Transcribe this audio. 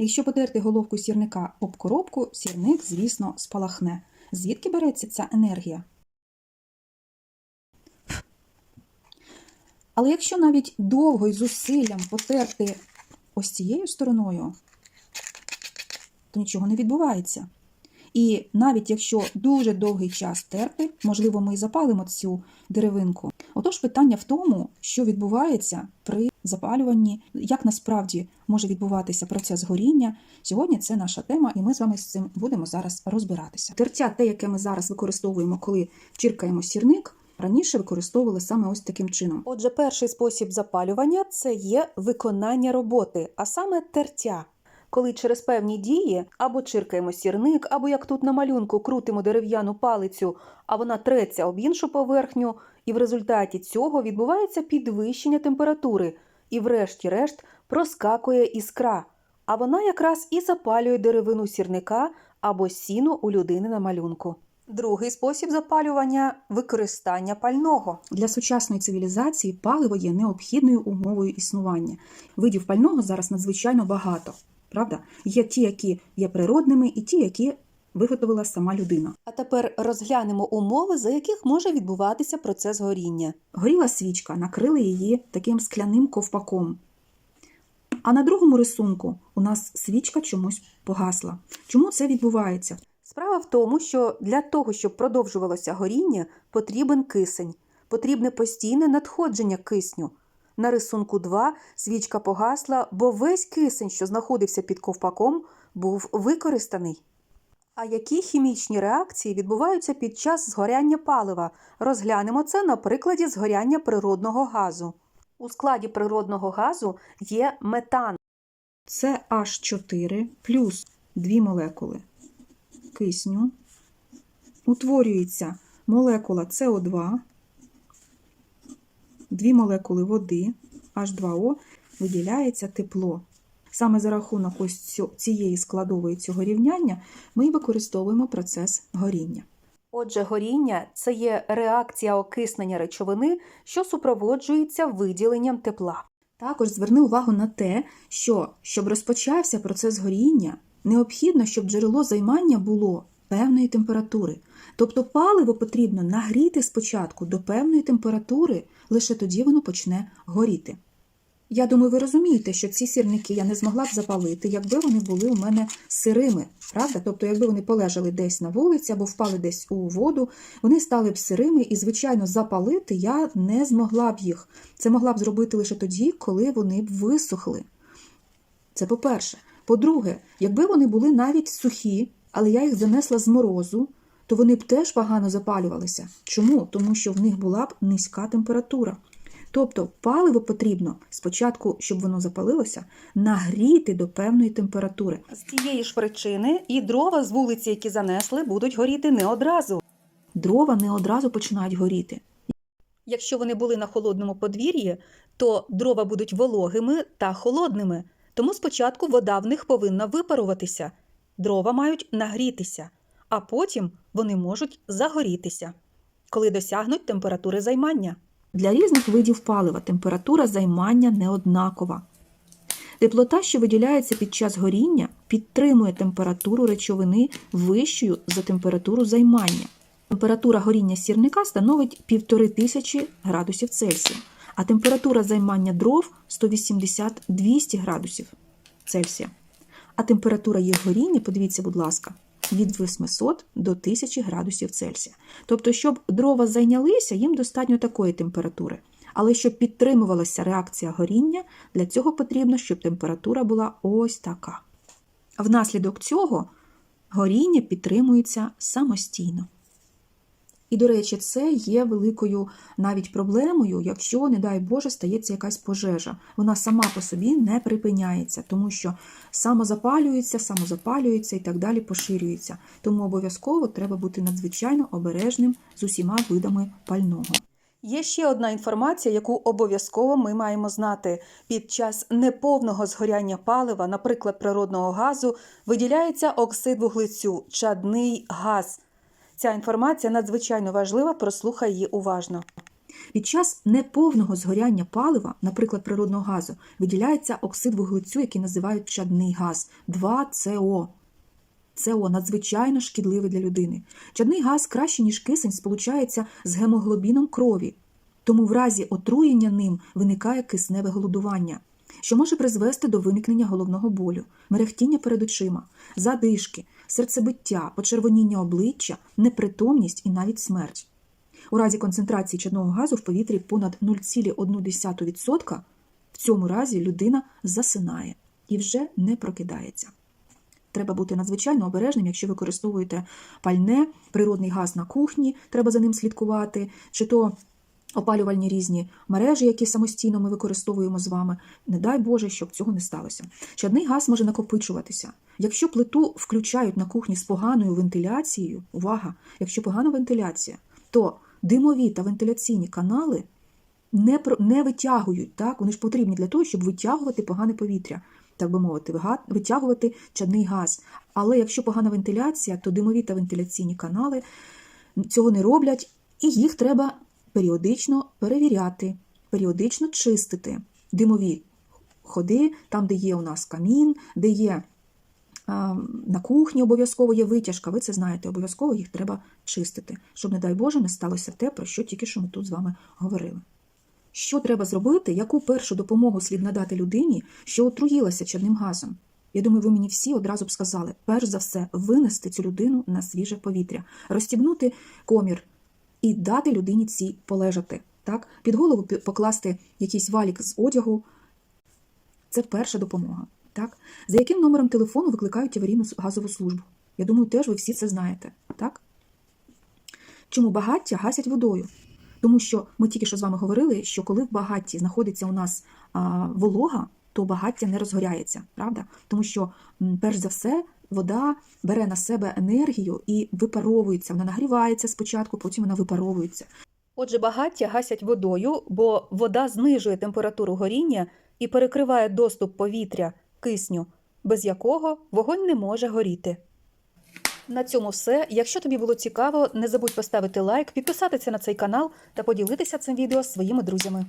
Якщо потерти головку сірника об коробку, сірник, звісно, спалахне. Звідки береться ця енергія? Але якщо навіть довго і зусиллям потерти ось цією стороною, то нічого не відбувається. І навіть якщо дуже довгий час терти, можливо, ми і запалимо цю деревинку. Отож, питання в тому, що відбувається при запалюванні, як насправді може відбуватися процес горіння. Сьогодні це наша тема, і ми з вами з цим будемо зараз розбиратися. Тертя, те, яке ми зараз використовуємо, коли чиркаємо сірник, раніше використовували саме ось таким чином. Отже, перший спосіб запалювання це є виконання роботи, а саме тертя. Коли через певні дії або чиркаємо сірник, або як тут на малюнку крутимо дерев'яну палицю, а вона треться об іншу поверхню, і в результаті цього відбувається підвищення температури, і, врешті-решт, проскакує іскра. А вона якраз і запалює деревину сірника або сіну у людини на малюнку. Другий спосіб запалювання використання пального. Для сучасної цивілізації паливо є необхідною умовою існування. Видів пального зараз надзвичайно багато. Правда? Є ті, які є природними, і ті, які виготовила сама людина. А тепер розглянемо умови, за яких може відбуватися процес горіння. Горіла свічка, накрили її таким скляним ковпаком. А на другому рисунку у нас свічка чомусь погасла. Чому це відбувається? Справа в тому, що для того, щоб продовжувалося горіння, потрібен кисень, потрібне постійне надходження кисню. На рисунку 2 свічка погасла, бо весь кисень, що знаходився під ковпаком, був використаний. А які хімічні реакції відбуваються під час згоряння палива? Розглянемо це на прикладі згоряння природного газу. У складі природного газу є метан. Це H4 плюс дві молекули кисню. Утворюється молекула СО2, дві молекули води, H2O, виділяється тепло. Саме за рахунок ось цієї складової цього рівняння ми використовуємо процес горіння. Отже, горіння це є реакція окиснення речовини, що супроводжується виділенням тепла. Також зверни увагу на те, що щоб розпочався процес горіння, необхідно, щоб джерело займання було певної температури. Тобто паливо потрібно нагріти спочатку до певної температури, лише тоді воно почне горіти. Я думаю, ви розумієте, що ці сірники я не змогла б запалити, якби вони були у мене сирими, правда? Тобто, якби вони полежали десь на вулиці або впали десь у воду, вони стали б сирими, і, звичайно, запалити я не змогла б їх. Це могла б зробити лише тоді, коли вони б висохли. Це по-перше. По-друге, якби вони були навіть сухі, але я їх занесла з морозу, то вони б теж погано запалювалися. Чому? Тому що в них була б низька температура. Тобто паливо потрібно спочатку, щоб воно запалилося, нагріти до певної температури. З цієї ж причини і дрова з вулиці, які занесли, будуть горіти не одразу. Дрова не одразу починають горіти. Якщо вони були на холодному подвір'ї, то дрова будуть вологими та холодними, тому спочатку вода в них повинна випаруватися. Дрова мають нагрітися, а потім вони можуть загорітися, коли досягнуть температури займання. Для різних видів палива температура займання не однакова. Теплота, що виділяється під час горіння, підтримує температуру речовини вищою за температуру займання. Температура горіння сірника становить 1500 градусів Цельсія, а температура займання дров 180-200 градусів Цельсія. А температура їх горіння, подивіться, будь ласка, від 800 до 1000 градусів Цельсія. Тобто, щоб дрова зайнялися, їм достатньо такої температури. Але щоб підтримувалася реакція горіння, для цього потрібно, щоб температура була ось така. Внаслідок цього горіння підтримується самостійно. І, до речі, це є великою навіть проблемою, якщо, не дай Боже, стається якась пожежа. Вона сама по собі не припиняється, тому що самозапалюється, самозапалюється і так далі поширюється. Тому обов'язково треба бути надзвичайно обережним з усіма видами пального. Є ще одна інформація, яку обов'язково ми маємо знати. Під час неповного згоряння палива, наприклад, природного газу, виділяється оксид вуглецю, чадний газ. Ця інформація надзвичайно важлива, прослухай її уважно. Під час неповного згоряння палива, наприклад, природного газу, виділяється оксид вуглецю, який називають чадний газ 2СО. СО надзвичайно шкідливий для людини. Чадний газ краще, ніж кисень, сполучається з гемоглобіном крові, тому в разі отруєння ним виникає кисневе голодування, що може призвести до виникнення головного болю, мерехтіння перед очима, задишки, серцебиття, почервоніння обличчя, непритомність і навіть смерть. У разі концентрації чадного газу в повітрі понад 0,1%, в цьому разі людина засинає і вже не прокидається. Треба бути надзвичайно обережним, якщо використовуєте пальне, природний газ на кухні, треба за ним слідкувати, чи то опалювальні різні мережі, які самостійно ми використовуємо з вами. Не дай Боже, щоб цього не сталося. Чадний газ може накопичуватися. Якщо плиту включають на кухні з поганою вентиляцією, увага, якщо погана вентиляція, то димові та вентиляційні канали не, про- не витягують, так? вони ж потрібні для того, щоб витягувати погане повітря, так би мовити, витягувати чадний газ. Але якщо погана вентиляція, то димові та вентиляційні канали цього не роблять, і їх треба періодично перевіряти, періодично чистити. Димові ходи, там, де є у нас камін, де є а, на кухні обов'язково є витяжка, ви це знаєте, обов'язково їх треба чистити, щоб, не дай Боже, не сталося те, про що тільки що ми тут з вами говорили. Що треба зробити, яку першу допомогу слід надати людині, що отруїлася чадним газом? Я думаю, ви мені всі одразу б сказали, перш за все, винести цю людину на свіже повітря, розстібнути комір і дати людині цій полежати. Так? Під голову покласти якийсь валік з одягу. Це перша допомога. Так? За яким номером телефону викликають аварійну газову службу? Я думаю, теж ви всі це знаєте. Так? Чому багаття гасять водою? Тому що ми тільки що з вами говорили, що коли в багатті знаходиться у нас а, волога, то багаття не розгоряється, правда? Тому що, перш за все, вода бере на себе енергію і випаровується. Вона нагрівається спочатку, потім вона випаровується. Отже, багаття гасять водою, бо вода знижує температуру горіння і перекриває доступ повітря кисню, без якого вогонь не може горіти. На цьому все. Якщо тобі було цікаво, не забудь поставити лайк, підписатися на цей канал та поділитися цим відео з своїми друзями.